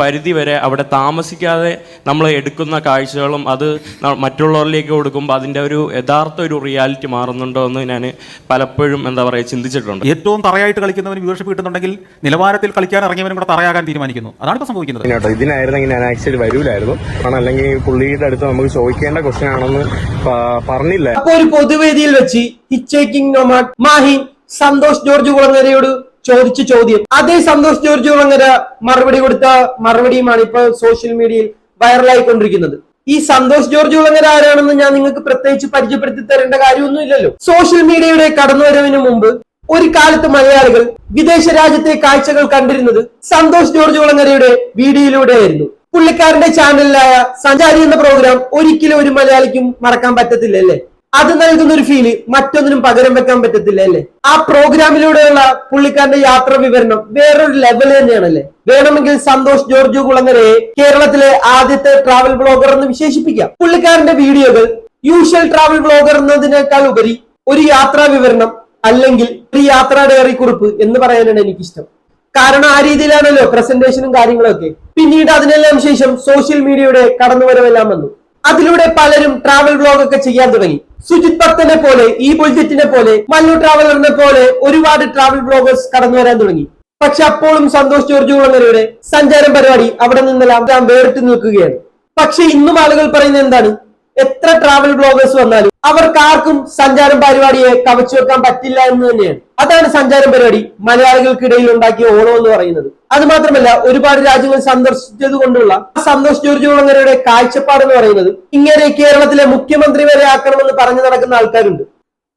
പരിധി വരെ അവിടെ താമസിക്കാതെ നമ്മൾ എടുക്കുന്ന കാഴ്ചകളും അത് മറ്റുള്ളവരിലേക്ക് കൊടുക്കുമ്പോൾ അതിന്റെ ഒരു യഥാർത്ഥ ഒരു റിയാലിറ്റി മാറുന്നുണ്ടോ എന്ന് ഞാൻ പലപ്പോഴും എന്താ പറയുക ചിന്തിച്ചിട്ടുണ്ട്. ഏറ്റവും തറയായിട്ട് കളിക്കുന്നവന് വ്യൂവർഷിപ്പ് കിട്ടുന്നുണ്ടെങ്കിൽ നിലവാരത്തിൽ കളിക്കാൻ ഇറങ്ങിയവനും കൂടെ തറയാകാൻ തീരുമാനിക്കുന്നു. അതാണ് ഇപ്പോൾ സംഭവിക്കുന്നത്. കേട്ടോ ഇതിനായിരുന്നെങ്കിൽ ഞാൻ ആക്ച്വലി വരൂലായിരുന്നു. കാരണം അല്ലെങ്കിൽ പുള്ളിയുടെ അടുത്ത് നമുക്ക് ചോദിക്കേണ്ട ക്വസ്റ്റ്യൻ ആണെന്ന് പറഞ്ഞില്ല. അപ്പോൾ ഒരു പൊതുവേദിയിൽ വെച്ച് ഹിച്ചേക്കിംഗ് നൊമാഡ് മാഹിൻ സന്തോഷ് ജോർജ് കുളങ്ങരയോട് ചോദിച്ച ചോദ്യം. അതേ സന്തോഷ് ജോർജ് കുളങ്ങര മറുപടി കൊടുത്ത മറുപടിയുമാണ് ഇപ്പൊ സോഷ്യൽ മീഡിയയിൽ വൈറലായിക്കൊണ്ടിരിക്കുന്നത് ഈ സന്തോഷ് ജോർജ് കുളങ്ങര ആരാണെന്ന് ഞാൻ നിങ്ങൾക്ക് പ്രത്യേകിച്ച് പരിചയപ്പെടുത്തി തരേണ്ട കാര്യമൊന്നുമില്ലല്ലോ. സോഷ്യൽ മീഡിയയുടെ കടന്നുവരവിന് മുമ്പ് ഒരു കാലത്ത് മലയാളികൾ വിദേശ രാജ്യത്തെ കാഴ്ചകൾ കണ്ടിരുന്നത് സന്തോഷ് ജോർജ് കുളങ്ങരയുടെ വീഡിയോയിലൂടെയായിരുന്നു. പുള്ളിക്കാരന്റെ ചാനലിലായ സഞ്ചാരി എന്ന പ്രോഗ്രാം ഒരിക്കലും ഒരു മലയാളിക്കും മറക്കാൻ പറ്റത്തില്ല അല്ലേ? അത് നൽകുന്ന ഒരു ഫീൽ മറ്റൊന്നിനും പകരം വെക്കാൻ പറ്റത്തില്ല അല്ലേ ആ പ്രോഗ്രാമിലൂടെയുള്ള പുള്ളിക്കാരന്റെ യാത്ര വിവരണം വേറൊരു ലെവൽ തന്നെയാണല്ലേ? വേണമെങ്കിൽ സന്തോഷ് ജോർജ് കുളങ്ങരയെ കേരളത്തിലെ ആദ്യത്തെ ട്രാവൽ ബ്ലോഗർ എന്ന് വിശേഷിപ്പിക്കാം. പുള്ളിക്കാരന്റെ വീഡിയോകൾ യൂഷ്വൽ ട്രാവൽ ബ്ലോഗർ എന്നതിനേക്കാൾ ഉപരി ഒരു യാത്രാ വിവരണം അല്ലെങ്കിൽ ഒരു യാത്രാ ഡയറി കുറിപ്പ് എന്ന് പറയാനാണ് എനിക്കിഷ്ടം. കാരണം ആ രീതിയിലാണല്ലോ പ്രസന്റേഷനും കാര്യങ്ങളൊക്കെ. പിന്നീട് അതിനെല്ലാം ശേഷം സോഷ്യൽ മീഡിയയുടെ കടന്നുവരവെല്ലാം വന്നു. അതിലൂടെ പലരും ട്രാവൽ വ്ലോഗ് ഒക്കെ ചെയ്യാൻ തുടങ്ങി. സുജിത് ഭക്തനെ പോലെ ഈ ബുൾജിറ്റിനെ പോലെ മല്ലു ട്രാവലറിനെ പോലെ ഒരുപാട് ട്രാവൽ വ്ലോഗേഴ്സ് കടന്നു വരാൻ തുടങ്ങി. പക്ഷെ അപ്പോഴും സന്തോഷ് ജോർജ് കുളങ്ങരയുടെ സഞ്ചാരം പരിപാടി അവിടെ നിന്നെല്ലാം ഞാൻ വേറിട്ട് നിൽക്കുകയാണ്. പക്ഷെ ഇന്നും ആളുകൾ പറയുന്നത് എന്താണ്? എത്ര ട്രാവൽ ബ്ലോഗേഴ്സ് വന്നാലും അവർക്ക് ആർക്കും സഞ്ചാരം പരിപാടിയെ കവച്ചു വെക്കാൻ പറ്റില്ല എന്ന് തന്നെയാണ്. അതാണ് സഞ്ചാരം പരിപാടി. മലയാളികൾക്കിടയിൽ ഉണ്ടാക്കിയ ഓണം എന്ന് പറയുന്നത്. അത് മാത്രമല്ല ഒരുപാട് രാജ്യങ്ങൾ സന്ദർശിച്ചത് കൊണ്ടുള്ള സന്തോഷ് ജോർജ് കുളങ്ങരയുടെ കാഴ്ചപ്പാട് എന്ന് പറയുന്നത് ഇങ്ങനെ കേരളത്തിലെ മുഖ്യമന്ത്രി വരെ ആക്കണമെന്ന് പറഞ്ഞു നടക്കുന്ന ആൾക്കാരുണ്ട്.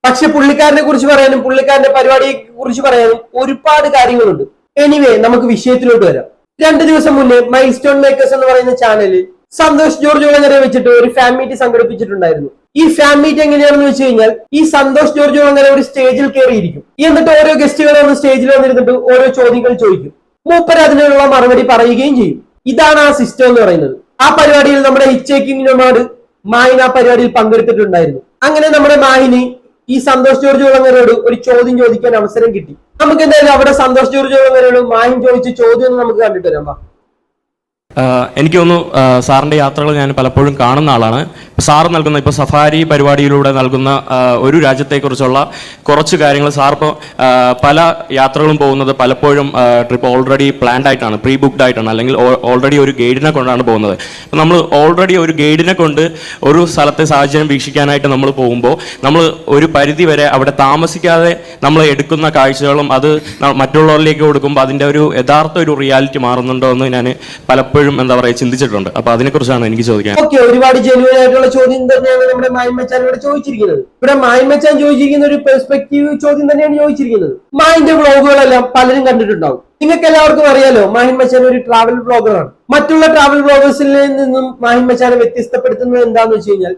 പക്ഷെ പുള്ളിക്കാരനെ കുറിച്ച് പറയാനും പുള്ളിക്കാരന്റെ പരിപാടിയെ കുറിച്ച് പറയാനും ഒരുപാട് കാര്യങ്ങളുണ്ട്. എനിവേ നമുക്ക് വിഷയത്തിലോട്ട് വരാം. രണ്ടു ദിവസം മുന്നേ മൈൽ സ്റ്റോൺ മേക്കേഴ്സ് എന്ന് പറയുന്ന ചാനലിൽ സന്തോഷ് ജോർജ് കുളങ്ങരെ വെച്ചിട്ട് ഒരു ഫാൻ മീറ്റ് സംഘടിപ്പിച്ചിട്ടുണ്ടായിരുന്നു. ഈ ഫാൻ മീറ്റ് എങ്ങനെയാണെന്ന് വെച്ച് കഴിഞ്ഞാൽ ഈ സന്തോഷ് ജോർജ് കുളങ്ങര ഒരു സ്റ്റേജിൽ കയറിയിരിക്കും എന്നിട്ട് ഓരോ ഗസ്റ്റുകൾ വന്ന് സ്റ്റേജിൽ വന്നിരുന്നിട്ട് ഓരോ ചോദ്യങ്ങൾ ചോദിക്കും. മൂപ്പർ അതിനുള്ള മറുപടി പറയുകയും ചെയ്യും. ഇതാണ് ആ സിസ്റ്റം എന്ന് പറയുന്നത്. ആ പരിപാടിയിൽ നമ്മുടെ ഹിച്ചേക്കിംഗ് നൊമാഡ് മാഹിൻ ആ പരിപാടിയിൽ പങ്കെടുത്തിട്ടുണ്ടായിരുന്നു. അങ്ങനെ നമ്മുടെ മാഹിന് ഈ സന്തോഷ് ജോർജ് കുളങ്ങരയോട് ഒരു ചോദ്യം ചോദിക്കാൻ അവസരം കിട്ടി. നമുക്ക് എന്തായാലും അവിടെ സന്തോഷ് ജോർജ് കുളങ്ങരയോട് മാഹിൻ ചോദിച്ച ചോദ്യം നമുക്ക് കണ്ടിട്ട് വരാം എനിക്ക് തോന്നുന്നു സാറിന്റെ യാത്രകൾ ഞാൻ പലപ്പോഴും കാണുന്ന ആളാണ്. സാറ് നൽകുന്ന ഇപ്പോൾ സഫാരി പരിപാടിയിലൂടെ നൽകുന്ന ഒരു രാജ്യത്തെക്കുറിച്ചുള്ള കുറച്ച് കാര്യങ്ങൾ സാർ ഇപ്പോൾ പല യാത്രകളും പോകുന്നത് പലപ്പോഴും ട്രിപ്പ് ഓൾറെഡി പ്ലാൻഡ് ആയിട്ടാണ് പ്രീ ബുക്ക്ഡ് ആയിട്ടാണ് അല്ലെങ്കിൽ ഓൾറെഡി ഒരു ഗൈഡിനെ കൊണ്ടാണ് പോകുന്നത്. അപ്പോൾ നമ്മൾ ഓൾറെഡി ഒരു ഗൈഡിനെ കൊണ്ട് ഒരു സ്ഥലത്തെ സാഹചര്യം വീക്ഷിക്കാനായിട്ട് നമ്മൾ പോകുമ്പോൾ നമ്മൾ ഒരു പരിധി വരെ അവിടെ താമസിക്കാതെ നമ്മൾ എടുക്കുന്ന കാഴ്ചകളും അത് മറ്റുള്ളവരിലേക്ക് കൊടുക്കുമ്പോൾ അതിന്റെ ഒരു യഥാർത്ഥ ഒരു റിയാലിറ്റി മാറുന്നുണ്ടോ എന്ന് ഞാൻ പലപ്പോഴും എന്താ പറയുക ചിന്തിച്ചിട്ടുണ്ട്. അപ്പോൾ അതിനെക്കുറിച്ചാണ് എനിക്ക് ചോദിക്കാൻ. ഓക്കെ ഒരുപാട് ജെന്യൂൻ ആയിട്ടുള്ള ചോദ്യം തന്നെയാണ് നമ്മുടെ മായ്മച്ചാൻ ഇവിടെ ചോദിച്ചിരിക്കുന്നത്. ഇവിടെ മായ്മച്ചാൻ ചോദിച്ചിരിക്കുന്ന ഒരു പെർസ്പെക്റ്റീവ് ചോദ്യം തന്നെയാണ് ചോദിച്ചിരിക്കുന്നത്. മായിന്റെ വ്ളോഗുകളെല്ലാം പലരും കണ്ടിട്ടുണ്ടാവും. നിങ്ങൾക്ക് എല്ലാവർക്കും അറിയാലോ മാഹിൻ മച്ചാൻ ഒരു ട്രാവൽ ബ്ലോഗറാണ് മറ്റുള്ള ട്രാവൽ ബ്ലോഗേഴ്സിൽ നിന്നും മാഹിൻ മച്ചാനെ വ്യത്യസ്തപ്പെടുത്തുന്നത് എന്താന്ന് വെച്ച് കഴിഞ്ഞാൽ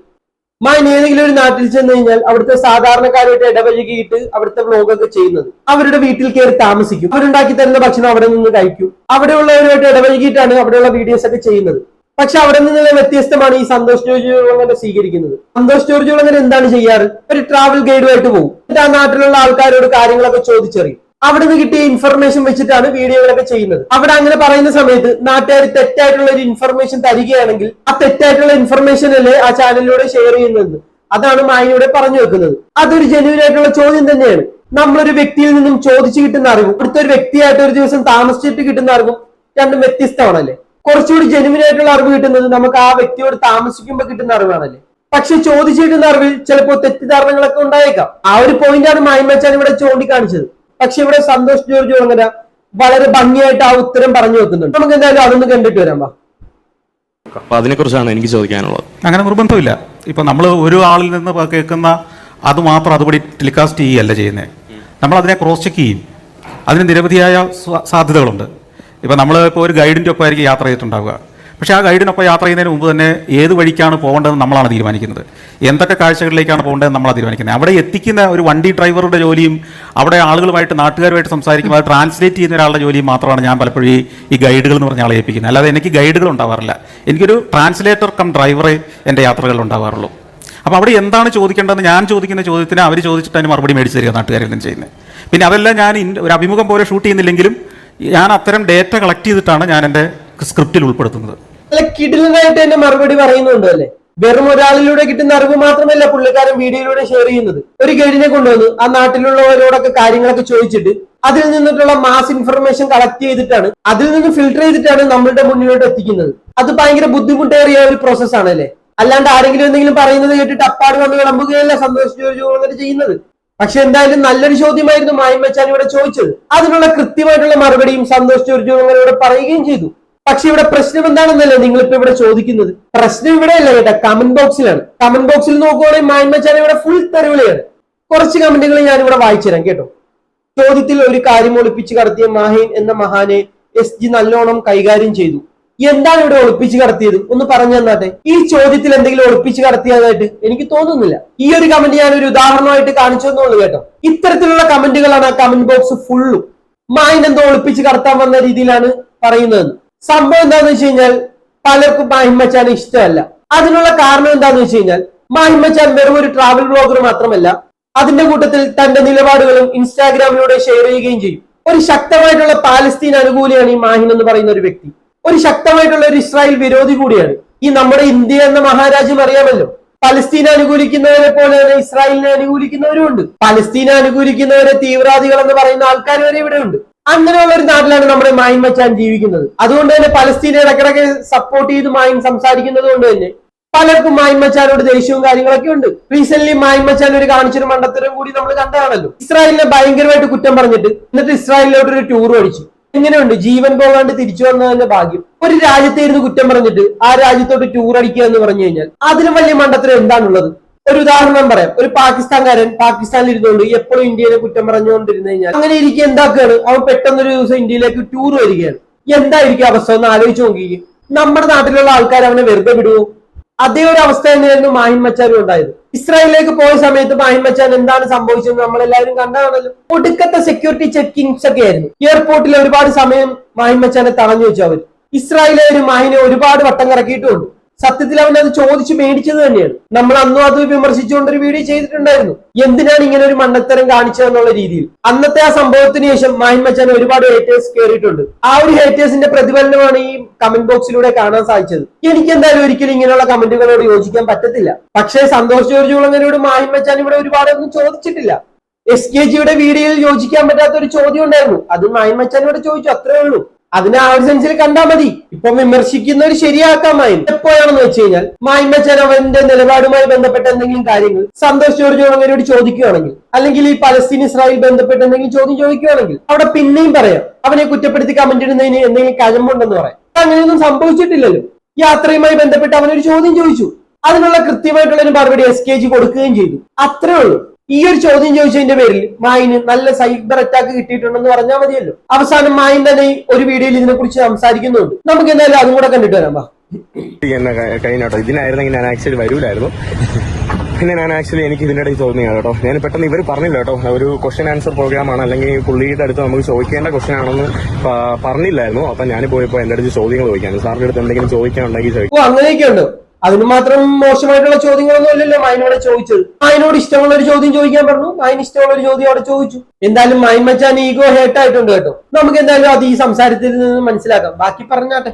മാൻ ഏതെങ്കിലും ഒരു നാട്ടിൽ ചെന്ന് കഴിഞ്ഞാൽ അവിടുത്തെ സാധാരണക്കാരുമായിട്ട് ഇടപഴകിയിട്ട് അവിടുത്തെ വ്ലോഗൊക്കെ ചെയ്യുന്നത്. അവരുടെ വീട്ടിൽ കയറി താമസിക്കും. അവരുണ്ടാക്കി തരുന്ന ഭക്ഷണം അവിടെ നിന്ന് കഴിക്കും. അവിടെയുള്ളവരുമായിട്ട് ഇടപഴകിയിട്ടാണ് അവിടെയുള്ള വീഡിയോസ് ഒക്കെ ചെയ്യുന്നത്. പക്ഷെ അവിടെ നിന്നുള്ള വ്യത്യസ്തമാണ് ഈ സന്തോഷ് ജോർജ് അങ്ങനെ സ്വീകരിക്കുന്നത്. സന്തോഷ് ജോർജ് അങ്ങനെ എന്താണ് ചെയ്യാറ്? ഒരു ട്രാവൽ ഗൈഡുമായിട്ട് പോകും എന്നിട്ട് ആ നാട്ടിലുള്ള ആൾക്കാരോട് കാര്യങ്ങളൊക്കെ ചോദിച്ചറിയും. അവിടെ നിന്ന് കിട്ടിയ ഇൻഫർമേഷൻ വെച്ചിട്ടാണ് വീഡിയോകളൊക്കെ ചെയ്യുന്നത്. അവിടെ അങ്ങനെ പറയുന്ന സമയത്ത് നാട്ടുകാർ തെറ്റായിട്ടുള്ള ഒരു ഇൻഫർമേഷൻ തരികയാണെങ്കിൽ ആ തെറ്റായിട്ടുള്ള ഇൻഫർമേഷൻ അല്ലേ ആ ചാനലിലൂടെ ഷെയർ ചെയ്യുന്നത്? അതാണ് മായയുടെ പറഞ്ഞു വെക്കുന്നത്. അതൊരു ജെന്യൂൻ ആയിട്ടുള്ള ചോദ്യം തന്നെയാണ്. നമ്മളൊരു വ്യക്തിയിൽ നിന്നും ചോദിച്ചു കിട്ടുന്ന അറിവും ഒരു വ്യക്തിയായിട്ട് ഒരു ദിവസം താമസിച്ചിട്ട് കിട്ടുന്ന അറിവും രണ്ടും വ്യത്യസ്തമാണല്ലേ? കുറച്ചുകൂടി ജെന്യൂൻ ആയിട്ടുള്ള അറിവ് കിട്ടുന്നത് നമുക്ക് ആ വ്യക്തിയോട് താമസിക്കുമ്പോൾ കിട്ടുന്ന അറിവാണല്ലേ? പക്ഷെ ചോദിച്ചു കിട്ടുന്ന അറിവിൽ ചിലപ്പോൾ തെറ്റിദ്ധാരണകളൊക്കെ ഉണ്ടായേക്കാം. ആ ഒരു പോയിന്റാണ് മായിമച്ചാൻ ഇവിടെ ചൂണ്ടിക്കാണിച്ചത്. പക്ഷെ ഇവിടെ സന്തോഷ് ജോർജ് അങ്ങനെ വളരെ ഭംഗിയായിട്ട് ആ ഉത്തരം പറഞ്ഞു വെക്കുന്നുണ്ട്. നമുക്ക് എന്തായാലും അതൊന്ന് കണ്ടിട്ട് വരാം അതിനെ കുറിച്ചാണ് അതിനെക്കുറിച്ചാണ് എനിക്ക് ചോദിക്കാനുള്ളത്. അങ്ങനെ നിർബന്ധമില്ല. ഇപ്പൊ നമ്മൾ ഒരു ആളിൽ നിന്ന് കേൾക്കുന്ന അത് മാത്രം അതുപടി ടെലികാസ്റ്റ് ചെയ്യുകയല്ല ചെയ്യുന്നത് നമ്മൾ അതിനെ ക്രോസ് ചെക്ക് ചെയ്യും. അതിന് നിരവധിയായ സാധ്യതകളുണ്ട്. ഇപ്പം നമ്മൾ ഇപ്പോൾ ഒരു ഗൈഡിന്റെ ഒപ്പം ആയിരിക്കും യാത്ര ചെയ്തിട്ടുണ്ടാവുക. പക്ഷേ ആ ഗൈഡിനൊപ്പം യാത്ര ചെയ്യുന്നതിന് മുമ്പ് തന്നെ ഏത് വഴിക്കാണ് പോകേണ്ടതെന്ന് നമ്മളാണ് തീരുമാനിക്കുന്നത്. എന്തൊക്കെ കാഴ്ചകളിലേക്കാണ് പോകേണ്ടതെന്ന് നമ്മളാണ് തീരുമാനിക്കുന്നത്. അവിടെ എത്തിക്കുന്ന ഒരു വണ്ടി ഡ്രൈവറുടെ ജോലിയും അവിടെ ആളുകളുമായിട്ട് നാട്ടുകാരുമായിട്ട് സംസാരിക്കുമ്പോൾ അത് ട്രാൻസ്ലേറ്റ് ചെയ്യുന്ന ഒരാളുടെ ജോലിയും മാത്രമാണ് ഞാൻ പലപ്പോഴും ഈ- ഗൈഡുകൾ എന്ന് പറഞ്ഞ ആളെ ഏൽപ്പിക്കുന്നത്. അല്ലാതെ എനിക്ക് ഗൈഡുകൾ ഉണ്ടാവാറില്ല. എനിക്കൊരു ട്രാൻസ്ലേറ്റർ കം ഡ്രൈവറെ എന്റെ യാത്രകൾ ഉണ്ടാവാറുള്ളൂ. അപ്പോൾ അവിടെ എന്താണ് ചോദിക്കേണ്ടതെന്ന് ഞാൻ ചോദിക്കുന്ന ചോദ്യത്തിന് അവർ ചോദിച്ചിട്ട് അതിന് മറുപടി മേടിച്ച് തരിക നാട്ടുകാരിൽ ചെയ്യുന്നത്. പിന്നെ അതെല്ലാം ഞാൻ ഒരു അഭിമുഖം പോലെ ഷൂട്ട് ചെയ്യുന്നില്ലെങ്കിലും ഞാൻ അത്തരം ഡേറ്റ കളക്ട് ചെയ്തിട്ടാണ് ഞാൻ എന്റെ സ്ക്രിപ്റ്റിൽ ഉൾപ്പെടുത്തുന്നത്. നല്ല കിടിലനായിട്ട് തന്നെ മറുപടി പറയുന്നുണ്ട് അല്ലേ? വെറും ഒരാളിലൂടെ കിട്ടുന്ന അറിവ് മാത്രമല്ല പുള്ളിക്കാരൻ വീഡിയോയിലൂടെ ഷെയർ ചെയ്യുന്നത്. ഒരു ഗൈഡിനെ കൊണ്ടുവന്ന് ആ നാട്ടിലുള്ളവരോടൊക്കെ കാര്യങ്ങളൊക്കെ ചോദിച്ചിട്ട് അതിൽ നിന്നിട്ടുള്ള മാസ് ഇൻഫർമേഷൻ കളക്ട് ചെയ്തിട്ടാണ് അതിൽ നിന്ന് ഫിൽട്ടർ ചെയ്തിട്ടാണ് നമ്മളുടെ മുന്നിലോട്ട് എത്തിക്കുന്നത്. അത് ഭയങ്കര ബുദ്ധിമുട്ടേറിയ ഒരു പ്രോസസ് ആണ് അല്ലേ? അല്ലാണ്ട് ആരെങ്കിലും എന്തെങ്കിലും പറയുന്നത് കേട്ടിട്ട് അപ്പാട് വന്ന് വിളമ്പുകയല്ല സന്തോഷിച്ചു ചെയ്യുന്നത്? പക്ഷെ എന്തായാലും നല്ലൊരു ചോദ്യമായിരുന്നു മായമ്മച്ചാൻ ഇവിടെ ചോദിച്ചത്. അതിനുള്ള കൃത്യമായിട്ടുള്ള മറുപടിയും സന്തോഷ് ജോർജ് ഇവിടെ പറയുകയും ചെയ്തു. പക്ഷെ ഇവിടെ പ്രശ്നം എന്താണെന്നല്ലേ നിങ്ങൾ ഇപ്പൊ ഇവിടെ ചോദിക്കുന്നത്? പ്രശ്നം ഇവിടെ അല്ല കേട്ടോ കമന്റ് ബോക്സിലാണ് കമന്റ് ബോക്സിൽ നോക്കുവാണെങ്കിൽ മായമ്മച്ചാൻ ഇവിടെ ഫുൾ തെരുവിളിയാണ് കുറച്ച് കമന്റുകൾ ഞാൻ ഇവിടെ വായിച്ചു തരാം കേട്ടോ. ചോദ്യത്തിൽ ഒരു കാര്യം ഒളിപ്പിച്ച് കടത്തിയ മാഹിൻ എന്ന മഹാനെ എസ് ജി നല്ലോണം കൈകാര്യം ചെയ്തു. എന്താണ് ഇവിടെ ഒളിപ്പിച്ച് കടത്തിയത്? ഒന്ന് പറഞ്ഞു തന്നാട്ടെ. ഈ ചോദ്യത്തിൽ എന്തെങ്കിലും ഒളിപ്പിച്ച് കടത്തിയതായിട്ട് എനിക്ക് തോന്നുന്നില്ല. ഈ ഒരു കമന്റ് ഞാൻ ഒരു ഉദാഹരണമായിട്ട് കാണിച്ചു തന്നുള്ളൂ കേട്ടോ. ഇത്തരത്തിലുള്ള കമന്റുകളാണ് ആ കമന്റ് ബോക്സ് ഫുള്ളും മാഹിൻ എന്തോ ഒളിപ്പിച്ച് കടത്താൻ വന്ന രീതിയിലാണ് പറയുന്നത്. സംഭവം എന്താന്ന് വെച്ച് കഴിഞ്ഞാൽ പലർക്കും മാഹിമച്ചാൻ ഇഷ്ടമല്ല. അതിനുള്ള കാരണം എന്താന്ന് വെച്ച് കഴിഞ്ഞാൽ മാഹിമച്ചാൻ വെറും ഒരു ട്രാവൽ ബ്ലോഗർ മാത്രമല്ല അതിന്റെ കൂട്ടത്തിൽ തന്റെ നിലപാടുകളും ഇൻസ്റ്റാഗ്രാമിലൂടെ ഷെയർ ചെയ്യുകയും ചെയ്യും. ഒരു ശക്തമായിട്ടുള്ള പാലസ്തീൻ അനുകൂലിയാണ് ഈ മാഹിൻ എന്ന് പറയുന്ന ഒരു വ്യക്തി. ഒരു ശക്തമായിട്ടുള്ള ഒരു ഇസ്രായേൽ വിരോധി കൂടിയാണ്. ഈ നമ്മുടെ ഇന്ത്യ എന്ന മഹാരാജ്യം അറിയാമല്ലോ. പലസ്തീനെ അനുകൂലിക്കുന്നവരെ പോലെ തന്നെ ഇസ്രായേലിനെ അനുകൂലിക്കുന്നവരും ഉണ്ട്. പലസ്തീനെ അനുകൂലിക്കുന്നവരെ തീവ്രവാദികൾ എന്ന് പറയുന്ന ആൾക്കാർ വരെ ഇവിടെ ഉണ്ട്. അങ്ങനെയുള്ള ഒരു നാട്ടിലാണ് നമ്മുടെ മായൻ വച്ചാൻ ജീവിക്കുന്നത്. അതുകൊണ്ട് തന്നെ പലസ്തീനെ ഇടക്കിടക്ക് സപ്പോർട്ട് ചെയ്ത് മായൻ സംസാരിക്കുന്നത് കൊണ്ട് തന്നെ പലർക്കും മായ്മച്ചാനോട് ദേഷ്യവും കാര്യങ്ങളൊക്കെ ഉണ്ട്. റീസെന്റ് മായ്മച്ചാൻ ഒരു കാണിച്ചൊരു മണ്ടത്തരം കൂടി നമ്മൾ കണ്ടതാണല്ലോ. ഇസ്രായേലിനെ ഭയങ്കരമായിട്ട് കുറ്റം പറഞ്ഞിട്ട് എന്നിട്ട് ഇസ്രായേലിലോട്ട് ഒരു ടൂർ അടിച്ചു എങ്ങനെയുണ്ട്? ജീവൻ പോകാണ്ട് തിരിച്ചു വന്നതിന്റെ ഭാഗ്യം. ഒരു രാജ്യത്തെ ഇരുന്ന് കുറ്റം പറഞ്ഞിട്ട് ആ രാജ്യത്തോട്ട് ടൂർ അടിക്കുക എന്ന് പറഞ്ഞു കഴിഞ്ഞാൽ അതിലും വലിയ മണ്ടത്തരം എന്താണുള്ളത്? ഒരു ഉദാഹരണം പറയാം. ഒരു പാകിസ്ഥാൻകാരൻ പാകിസ്ഥാനിൽ ഇരുന്നുകൊണ്ട് എപ്പോഴും ഇന്ത്യയിലെ കുറ്റം പറഞ്ഞുകൊണ്ടിരുന്നു കഴിഞ്ഞാൽ അങ്ങനെ ഇരിക്കുക എന്താക്കുകയാണ്? അവൻ പെട്ടെന്ന് ഒരു ദിവസം ഇന്ത്യയിലേക്ക് ടൂർ വരികയാണ്. എന്തായിരിക്കും അവസ്ഥ? ഒന്ന് ആലോചിച്ച് നോക്കിക്കേ. നമ്മുടെ നാട്ടിലുള്ള ആൾക്കാർ അവനെ വെറുതെ വിടുവോ? അതേ ഒരു അവസ്ഥ തന്നെയായിരുന്നു മാഹിൻ മച്ചാനും ഉണ്ടായത്. ഇസ്രായേലിലേക്ക് പോയ സമയത്ത് മാഹിൻ മച്ചാൻ എന്താണ് സംഭവിച്ചത് നമ്മളെല്ലാവരും കണ്ടാണല്ലോ. ഒടുക്കത്തെ സെക്യൂരിറ്റി ചെക്കിങ്സ് ഒക്കെ ആയിരുന്നു. എയർപോർട്ടിൽ ഒരുപാട് സമയം മാഹിൻ മച്ചാനെ തടഞ്ഞു വെച്ചു അവർ ഒരു മാഹിനെ ഒരുപാട് വട്ടം കറക്കിയിട്ടുമുണ്ട്. സത്യത്തിൽ അവൻ അത് ചോദിച്ച് മേടിച്ചത് തന്നെയാണ്. നമ്മൾ അന്നും അത് വിമർശിച്ചുകൊണ്ട് ഒരു വീഡിയോ ചെയ്തിട്ടുണ്ടായിരുന്നു. എന്തിനാണ് ഇങ്ങനെ ഒരു മണ്ടത്തരം കാണിച്ചതെന്നുള്ള രീതിയിൽ. അന്നത്തെ ആ സംഭവത്തിന് ശേഷം മാഹിൻ മച്ചാൻ ഒരുപാട് ഹേറ്റേഴ്സ് കയറിയിട്ടുണ്ട് ആ ഒരു ഹേറ്റേഴ്സിന്റെ പ്രതിഫലനമാണ് ഈ കമന്റ് ബോക്സിലൂടെ കാണാൻ സാധിച്ചത്. എനിക്ക് എന്തായാലും ഒരിക്കലും ഇങ്ങനെയുള്ള കമന്റുകളോട് യോജിക്കാൻ പറ്റത്തില്ല. പക്ഷേ സന്തോഷ് ജോർജ് കുളങ്ങരയോട് മാഹിൻ മച്ചാൻ ഇവിടെ ഒരുപാടൊന്നും ചോദിച്ചിട്ടില്ല. എസ് കെ ജിയുടെ വീഡിയോയിൽ യോജിക്കാൻ പറ്റാത്ത ഒരു ചോദ്യം ഉണ്ടായിരുന്നു. അത് മാഹിൻ മച്ചാനോട് ചോദിച്ചു അത്രേ ഉള്ളൂ. അതിനെ ആ ഒരു സെൻസിൽ കണ്ടാൽ മതി. ഇപ്പൊ വിമർശിക്കുന്നവർ ശരിയാക്കാൻ മായും എപ്പോഴാണെന്ന് വെച്ച് കഴിഞ്ഞാൽ മായ്മച്ചൻ അവന്റെ നിലപാടുമായി ബന്ധപ്പെട്ട എന്തെങ്കിലും കാര്യങ്ങൾ സന്തോഷ് ജോർജ് കുളങ്ങരയോട് ചോദിക്കുകയാണെങ്കിൽ അല്ലെങ്കിൽ ഈ പലസ്തീൻ ഇസ്രായേൽ ബന്ധപ്പെട്ട എന്തെങ്കിലും ചോദ്യം ചോദിക്കുകയാണെങ്കിൽ അവിടെ പിന്നെയും പറയാം അവനെ കുറ്റപ്പെടുത്തി കമന്റ് ഇടുന്നതിന് എന്തെങ്കിലും കഴമ്പുണ്ടെന്ന് പറയാം. അങ്ങനെയൊന്നും സംഭവിച്ചിട്ടില്ലല്ലോ. യാത്രയുമായി ബന്ധപ്പെട്ട് അവനൊരു ചോദ്യം ചോദിച്ചു. അതിനുള്ള കൃത്യമായിട്ടുള്ള ഒരു മറുപടി എസ് കെ ജി കൊടുക്കുകയും ചെയ്തു. അത്രേ ഉള്ളൂ. ഈ ഒരു ചോദ്യം ചോദിച്ചതിന്റെ പേരിൽ മായിന് നല്ല സൈബർ അറ്റാക്ക് കിട്ടിയിട്ടുണ്ടെന്ന് പറഞ്ഞാൽ മതിയല്ലോ. അവസാനം മായിൻ തന്നെ ഒരു വീഡിയോയിൽ ഇതിനെ കുറിച്ച് സംസാരിക്കുന്നുണ്ട്. നമുക്ക് എന്തായാലും അതും കൂടെ കണ്ടിട്ട് വരാം കഴിഞ്ഞോട്ടോ? ഇതിനായിരുന്നു കഴിഞ്ഞാട്ടോ ഇതിനായിരുന്നെങ്കിൽ ഞാൻ ആക്ച്വലി വരൂലായിരുന്നു. പിന്നെ ഞാൻ ആക്ച്വലി എനിക്ക് ഇതിന്റെ ഇടയിൽ തോന്നിയാണ് കേട്ടോ. ഞാൻ പെട്ടെന്ന് ഇവർ പറഞ്ഞില്ല കേട്ടോ. ഒരു ക്വസ്റ്റ്യൻ ആൻസർ പ്രോഗ്രാം ആണ്. അല്ലെങ്കിൽ പുള്ളിയുടെ അടുത്ത് നമുക്ക് ചോദിക്കേണ്ട ക്വസ്റ്റ്യൻ ആണെന്ന് പറഞ്ഞില്ലായിരുന്നു. അപ്പൊ ഞാൻ പോയപ്പോൾ എന്റെ അടുത്ത് ചോദ്യങ്ങൾ ചോദിക്കാൻ സാറിന്റെ അടുത്ത് എന്തെങ്കിലും ചോദിക്കാനുണ്ടെങ്കിൽ ചോദിക്കും. അങ്ങനെയൊക്കെ ഉണ്ട് അതിന് മാത്രം മോശമായിട്ടുള്ള ചോദ്യങ്ങളൊന്നും അല്ലല്ലോ മായനോടെ ചോദിച്ചത്. മൈനോട് ഇഷ്ടമുള്ള ഒരു ചോദ്യം ചോദിക്കാൻ പറഞ്ഞു. മായിന് ഇഷ്ടമുള്ള ഒരു ചോദ്യം അവിടെ ചോദിച്ചു. എന്തായാലും മായിൻ മച്ചാൻ ഈഗോ ഹേർട്ട് ആയിട്ടുണ്ട് കേട്ടോ. നമുക്ക് എന്തായാലും അത് ഈ സംസാരത്തിൽ നിന്ന് മനസ്സിലാക്കാം. ബാക്കി പറഞ്ഞാട്ടെ.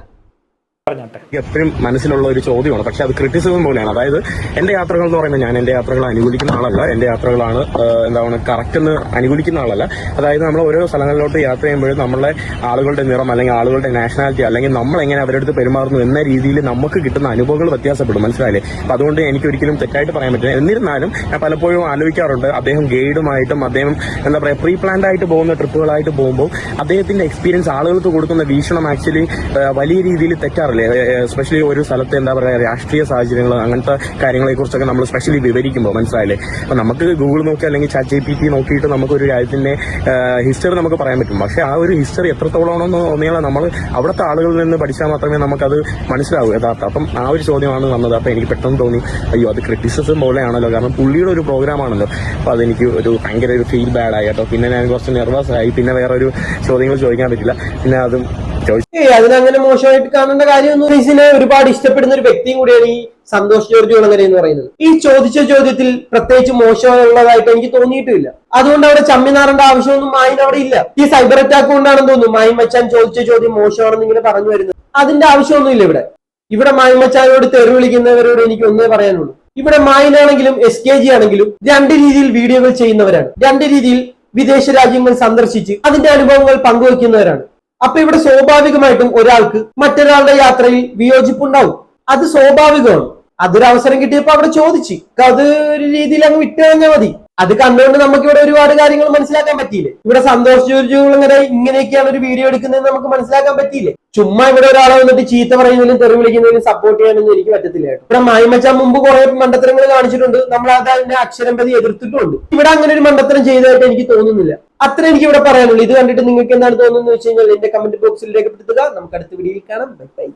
എപ്പോഴും മനസ്സിലുള്ള ഒരു ചോദ്യമാണ്. പക്ഷെ അത് ക്രിറ്റിസിസം പോലെയാണ്. അതായത് എന്റെ യാത്രകൾ എന്ന് പറയുമ്പോൾ ഞാൻ എന്റെ യാത്രകൾ അനുകൂലിക്കുന്ന ആളല്ല. എന്റെ യാത്രകളാണ് എന്താണ് കറക്റ്റ് എന്ന് അനുകൂലിക്കുന്ന ആളല്ല. അതായത് നമ്മൾ ഓരോ സ്ഥലങ്ങളിലോട്ട് യാത്ര ചെയ്യുമ്പോഴും നമ്മളെ ആളുകളുടെ നിറം അല്ലെങ്കിൽ ആളുകളുടെ നാഷണാലിറ്റി അല്ലെങ്കിൽ നമ്മൾ എങ്ങനെ അവരുടെ അടുത്ത് പെരുമാറുന്നു എന്ന രീതിയിൽ നമുക്ക് കിട്ടുന്ന അനുഭവങ്ങൾ വ്യത്യാസപ്പെടും. മനസ്സിലായില്ലേ? അപ്പൊ അതുകൊണ്ട് എനിക്ക് ഒരിക്കലും തെറ്റായിട്ട് പറയാൻ പറ്റില്ല. എന്നിരുന്നാലും ഞാൻ പലപ്പോഴും ആലോചിക്കാറുണ്ട്. അദ്ദേഹം ഗൈഡുമായിട്ടും അദ്ദേഹം എന്താ പറയുക പ്രീ പ്ലാൻഡ് ആയിട്ട് പോകുന്ന ട്രിപ്പുകളായിട്ട് പോകുമ്പോൾ അദ്ദേഹത്തിന്റെ എക്സ്പീരിയൻസ് ആളുകൾക്ക് കൊടുക്കുന്ന വീക്ഷണം ആക്ച്വലി വലിയ രീതിയിൽ തെറ്റാറില്ലേ. എസ്പെഷ്യലി ഒരു സ്ഥലത്തെ എന്താ പറയുക രാഷ്ട്രീയ സാഹചര്യങ്ങൾ അങ്ങനത്തെ കാര്യങ്ങളെ കുറിച്ചൊക്കെ നമ്മൾ സ്പെഷ്യലി വിവരിക്കുമ്പോൾ മനസ്സിലായില്ലേ? അപ്പൊ നമുക്ക് ഗൂഗിൾ നോക്കി അല്ലെങ്കിൽ ചാറ്റ് ജി പി ടി നോക്കിയിട്ട് നമുക്ക് ഒരു രാജ്യത്തിന്റെ ഹിസ്റ്ററി നമുക്ക് പറയാൻ പറ്റും. പക്ഷെ ആ ഒരു ഹിസ്റ്ററി എത്രത്തോളമാണെന്ന് തോന്നിയാൽ നമ്മൾ അവിടുത്തെ ആളുകളിൽ നിന്ന് പഠിച്ചാൽ മാത്രമേ നമുക്കത് മനസ്സിലാവൂ യഥാർത്ഥം. അപ്പം ആ ഒരു ചോദ്യമാണ് വന്നത്. അപ്പൊ എനിക്ക് പെട്ടെന്ന് തോന്നി അയ്യോ അത് ക്രിറ്റിസിസം പോലെയാണല്ലോ. കാരണം പുള്ളിയുടെ ഒരു പ്രോഗ്രാം ആണല്ലോ. അപ്പൊ അതെനിക്ക് ഒരു ഭയങ്കര ഒരു ഫീൽ ബാഡ് കേട്ടോ പിന്നെ ഞാൻ കുറച്ച് നെർവസ് ആയി. പിന്നെ വേറെ ഒരു ചോദ്യങ്ങൾ ചോദിക്കാൻ പറ്റില്ല. പിന്നെ അതും അതിനങ്ങനെ മോശമായിട്ട് കാണേണ്ട കാര്യമൊന്നും റീസിനെ ഒരുപാട് ഇഷ്ടപ്പെടുന്ന ഒരു വ്യക്തിയും കൂടിയാണ് ഈ സന്തോഷ് ജോർജ് കുളങ്ങര എന്ന് പറയുന്നത്. ഈ ചോദിച്ച ചോദ്യത്തിൽ പ്രത്യേകിച്ച് മോശമുള്ളതായിട്ട് എനിക്ക് തോന്നിയിട്ടില്ല. അതുകൊണ്ട് അവിടെ ചമ്മി നാറേണ്ട ആവശ്യമൊന്നും മായിന് അവിടെ ഇല്ല. ഈ സൈബർ അറ്റാക്ക് കൊണ്ടാണെന്ന് തോന്നുന്നു മായി മച്ചാൻ ചോദിച്ച ചോദ്യം മോശമാണെന്ന് ഇങ്ങനെ പറഞ്ഞു വരുന്നത്. അതിന്റെ ആവശ്യമൊന്നുമില്ല ഇവിടെ. ഇവിടെ മായി മച്ചാനോട് തെറി വിളിക്കുന്നവരോട് എനിക്ക് ഒന്നേ പറയാനുള്ളൂ. ഇവിടെ മായിനാണെങ്കിലും എസ് കെ ജി ആണെങ്കിലും രണ്ട് രീതിയിൽ വീഡിയോകൾ ചെയ്യുന്നവരാണ്. രണ്ട് രീതിയിൽ വിദേശ രാജ്യങ്ങൾ സന്ദർശിച്ച് അതിന്റെ അനുഭവങ്ങൾ പങ്കുവയ്ക്കുന്നവരാണ് അപ്പൊ ഇവിടെ സ്വാഭാവികമായിട്ടും ഒരാൾക്ക് മറ്റൊരാളുടെ യാത്രയിൽ വിയോജിപ്പുണ്ടാവും. അത് സ്വാഭാവികമാണ്. അതൊരു അവസരം കിട്ടിയപ്പോ അവിടെ ചോദിച്ചു. അത് ഒരു രീതിയിൽ അങ്ങ് വിട്ടുകഴിഞ്ഞാൽ മതി. അത് കണ്ടുകൊണ്ട് നമുക്ക് ഇവിടെ ഒരുപാട് കാര്യങ്ങൾ മനസ്സിലാക്കാൻ പറ്റിയില്ലേ? ഇവിടെ സന്തോഷ് ജോർജ് ഇങ്ങനെ ഇങ്ങനെയൊക്കെയാണ് ഒരു വീഡിയോ എടുക്കുന്നത് നമുക്ക് മനസ്സിലാക്കാൻ പറ്റിയില്ലേ? ചുമ്മാ ഇവിടെ ഒരാളെ വന്നിട്ട് ചീത്ത പറയുന്നതിലും തെറി വിളിക്കുന്നതിലും സപ്പോർട്ട് ചെയ്യാനൊന്നും എനിക്ക് പറ്റത്തില്ല ഇവിടെ മായ്മച്ചാൻ മുമ്പ് കുറെ മണ്ടത്തരങ്ങൾ കാണിച്ചിട്ടുണ്ട്. നമ്മൾ അത് അതിന്റെ അക്ഷരം പ്രതി എതിർത്തിട്ടുണ്ട് ഇവിടെ അങ്ങനെ ഒരു മണ്ടത്തരം ചെയ്തതായിട്ട് എനിക്ക് തോന്നുന്നില്ല. അത്ര എനിക്ക് ഇവിടെ പറയാനുള്ളൂ. ഇത് കണ്ടിട്ട് നിങ്ങൾക്ക് എന്താണ് തോന്നുന്നത് വെച്ച് കഴിഞ്ഞാൽ എന്റെ കമന്റ് ബോക്സിൽ രേഖപ്പെടുത്തുക. നമുക്ക് അടുത്ത വീഡിയോയിൽ കാണാം. Bye bye